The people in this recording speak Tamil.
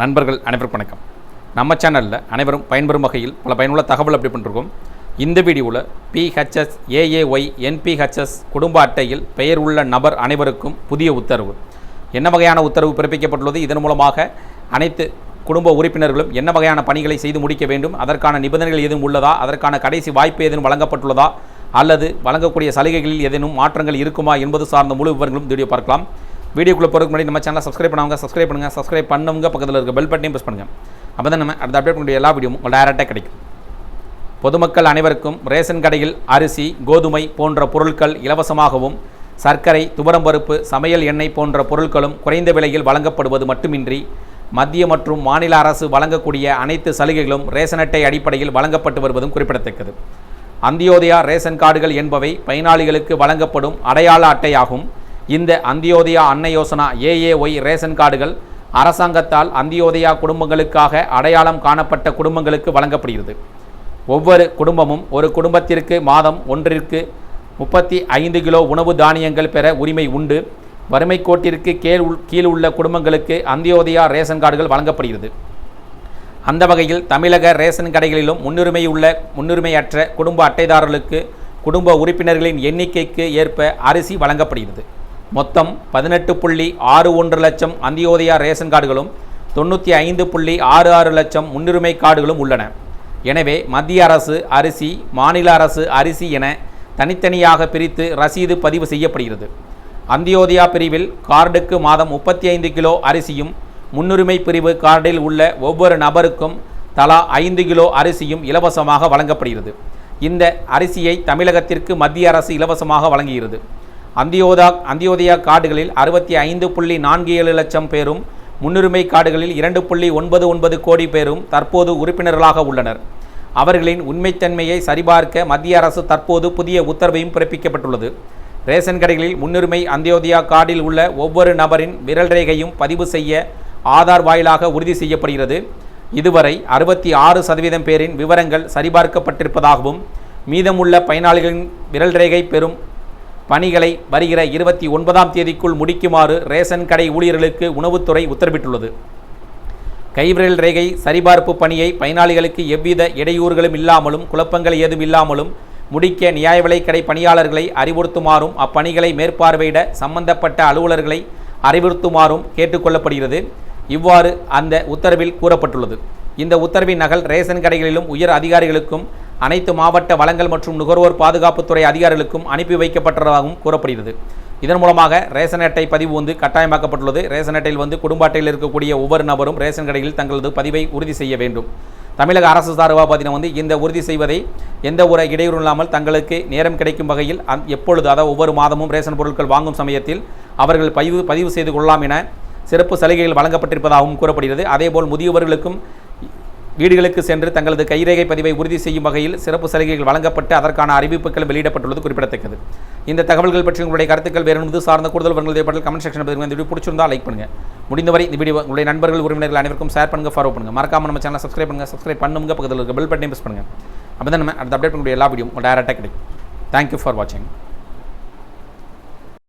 நண்பர்கள் அனைவருக்கும் வணக்கம். நம்ம சேனலில் அனைவரும் பயன்பெறும் வகையில் பல பயனுள்ள தகவல் அப்படி பண்ணிருக்கோம். இந்த வீடியோவில் பிஹெச்எஸ் ஏஏஒய் என்பிஹெச்எஸ் குடும்ப அட்டையில் பெயர் உள்ள நபர் அனைவருக்கும் புதிய உத்தரவு. என்ன வகையான உத்தரவு பிறப்பிக்கப்பட்டுள்ளது? இதன் மூலமாக அனைத்து குடும்ப உறுப்பினர்களும் என்ன வகையான பணிகளை செய்து முடிக்க வேண்டும்? அதற்கான நிபந்தனைகள் எதுவும் உள்ளதா? அதற்கான கடைசி வாய்ப்பு ஏதேனும் வழங்கப்பட்டுள்ளதா? அல்லது வழங்கக்கூடிய சலுகைகளில் ஏதேனும் மாற்றங்கள் இருக்குமா என்பது சார்ந்த முழு விவரங்களும் வீடியோ பார்க்கலாம். வீடியோக்குள்ளே போகிறதுக்கு முன்னாடி நம்ம சேனலை சப்ஸ்கிரைப் பண்ணவங்க சப்ஸ்கிரைப் பண்ணுங்கள் சப்ஸ்கிரைப் பண்ணவங்க பக்கத்தில் இருக்க பெல் பட்டனையும் ப்ரெஸ் பண்ணுங்கள் அப்போ தான் நம்ம அடுத்த அப்டேட் பண்ணக்கூடிய எல்லா வீடியோவும் உங்களுக்கு டேரெக்டாக கிடைக்கும். பொதுமக்கள் அனைவருக்கும் ரேஷன் கடையில் அரிசி கோதுமை போன்ற பொருட்கள் இலவசமாகவும் சர்க்கரை துவரம்பருப்பு சமையல் எண்ணெய் போன்ற பொருட்களும் குறைந்த விலையில் வழங்கப்படுவது மட்டுமின்றி மத்திய மற்றும் மாநில அரசு வழங்கக்கூடிய அனைத்து சலுகைகளும் ரேஷன் அட்டை அடிப்படையில் வழங்கப்பட்டு வருவதும் குறிப்பிடத்தக்கது. அந்தியோதயா ரேஷன் கார்டுகள் என்பவை பயனாளிகளுக்கு வழங்கப்படும் அடையாள அட்டையாகும். இந்த அந்தியோதயா அன்ன யோசனா ஏஏஒய் ரேஷன் கார்டுகள் அரசாங்கத்தால் அந்தியோதயா குடும்பங்களுக்காக அடையாளம் காணப்பட்ட குடும்பங்களுக்கு வழங்கப்படுகிறது. ஒவ்வொரு குடும்பமும் ஒரு குடும்பத்திற்கு மாதம் ஒன்றிற்கு முப்பத்தி ஐந்து கிலோ உணவு தானியங்கள் பெற உரிமை உண்டு. வறுமை கோட்டிற்கு கீழ் உள் கீழ் உள்ள குடும்பங்களுக்கு அந்தியோதயா ரேஷன் கார்டுகள் வழங்கப்படுகிறது. அந்த வகையில் தமிழக ரேஷன் கடைகளிலும் முன்னுரிமை உள்ள முன்னுரிமையற்ற குடும்ப அட்டைதாரர்களுக்கு குடும்ப உறுப்பினர்களின் எண்ணிக்கைக்கு ஏற்ப அரிசி வழங்கப்படுகிறது. மொத்தம் பதினெட்டு புள்ளி ஆறு ஒன்று லட்சம் அந்தியோதயா ரேஷன் கார்டுகளும் தொண்ணூற்றி ஐந்து புள்ளி ஆறு ஆறு லட்சம் முன்னுரிமை கார்டுகளும் உள்ளன. எனவே மத்திய அரசு அரிசி மாநில அரசு அரிசி என தனித்தனியாக பிரித்து ரசீது பதிவு செய்யப்படுகிறது. அந்தியோதயா பிரிவில் கார்டுக்கு மாதம் முப்பத்தி ஐந்து கிலோ அரிசியும் முன்னுரிமை பிரிவு கார்டில் உள்ள ஒவ்வொரு நபருக்கும் தலா ஐந்து கிலோ அரிசியும் இலவசமாக வழங்கப்படுகிறது. இந்த அரிசியை தமிழகத்திற்கு மத்திய அரசு இலவசமாக வழங்குகிறது. அந்தியோதா அந்தியோதயா கார்டுகளில் அறுபத்தி ஐந்து புள்ளி நான்கு ஏழு லட்சம் பேரும் முன்னுரிமை கார்டுகளில் இரண்டு புள்ளி ஒன்பது ஒன்பது கோடி பேரும் தற்போது உறுப்பினர்களாக உள்ளனர். அவர்களின் உண்மைத்தன்மையை சரிபார்க்க மத்திய அரசு தற்போது புதிய உத்தரவையும் பிறப்பிக்கப்பட்டுள்ளது. ரேஷன் கடைகளில் முன்னுரிமை அந்தியோதயா கார்டில் உள்ள ஒவ்வொரு நபரின் விரல் ரேகையும் பதிவு செய்ய ஆதார் வாயிலாக உறுதி செய்யப்படுகிறது. இதுவரை அறுபத்தி ஆறு சதவீதம் பேரின் விவரங்கள் சரிபார்க்கப்பட்டிருப்பதாகவும் மீதமுள்ள பயனாளிகளின் விரல் ரேகை பெறும் பணிகளை வருகிற இருபத்தி ஒன்பதாம் தேதிக்குள் முடிக்குமாறு ரேஷன் கடை ஊழியர்களுக்கு உணவுத்துறை உத்தரவிட்டுள்ளது. கைவிரல் ரேகை சரிபார்ப்பு பணியை பயனாளிகளுக்கு எவ்வித இடையூறுகளும் இல்லாமலும் குழப்பங்கள் ஏதும் இல்லாமலும் முடிக்க நியாய விலைக்கடை பணியாளர்களை அறிவுறுத்துமாறும் அப்பணிகளை மேற்பார்வையிட சம்பந்தப்பட்ட அலுவலர்களை அறிவுறுத்துமாறும் கேட்டுக்கொள்ளப்படுகிறது. இவ்வாறு அந்த உத்தரவில் கூறப்பட்டுள்ளது. இந்த உத்தரவின் நகல் ரேஷன் கடைகளிலும் உயர் அதிகாரிகளுக்கும் அனைத்து மாவட்ட வளங்கள் மற்றும் நுகர்வோர் பாதுகாப்புத்துறை அதிகாரிகளுக்கும் அனுப்பி வைக்கப்பட்டதாகவும் கூறப்படுகிறது. இதன் மூலமாக ரேஷன் அட்டை பதிவு வந்து கட்டாயமாக்கப்பட்டுள்ளது. ரேஷன் அட்டையில் வந்து குடும்ப அட்டையில் இருக்கக்கூடிய ஒவ்வொரு நபரும் ரேஷன் கடையில் தங்களது பதிவை உறுதி செய்ய வேண்டும். தமிழக அரசு சார்பாக பார்த்தீங்கன்னா வந்து இந்த உறுதி செய்வதை எந்த ஒரு இடையூறு இல்லாமல் தங்களுக்கு நேரம் கிடைக்கும் வகையில் அந் எப்பொழுது அதாவது ஒவ்வொரு மாதமும் ரேஷன் பொருட்கள் வாங்கும் சமயத்தில் அவர்கள் பதிவு பதிவு செய்து கொள்ளலாம் என சிறப்பு சலுகைகள் வழங்கப்பட்டிருப்பதாகவும் கூறப்படுகிறது. அதேபோல் முதியவர்களுக்கும் வீடுகளுக்கு சென்று தங்களது கைரேகை பதிவை உறுதி செய்யும் வகையில் சிறப்பு சலுகைகள் வழங்கப்பட்டு அதற்கான அறிவிப்புகள் வெளியிடப்பட்டுள்ளது குறிப்பிடத்தக்கது. இந்த தகவல்கள் பற்றி உங்களுடைய கருத்துக்கள் வேறு என்பது சார்ந்த கூடுதல் விவரங்கள் தேவைப்பட்டால் கமெண்ட் செக்ஷன் பதிவு இந்த வீடியோ பிடிச்சிருந்தா லைக் பண்ணுங்க. முடிந்தவரை இந்த வீடியோ உங்களுடைய நண்பர்கள் உறவினர்கள் அனைவருக்கும் ஷேர் பண்ணுங்க ஃபாலோ பண்ணுங்க. மறக்காம நம்ம சேனல் சப்ஸ்கிரைப் பண்ணுங்க. சப்ஸ்கிரைப் பண்ணுங்க பக்கத்தில் இருக்க பெல் பட்டனை பிரஸ் பண்ணுங்க. அப்போ தான் நம்ம அடுத்த அப்டேட் பண்ணக்கூடிய எல்லா வீடியோ டேரெக்டாக கிடைக்கும். தேங்க்யூ ஃபார் வாட்சிங்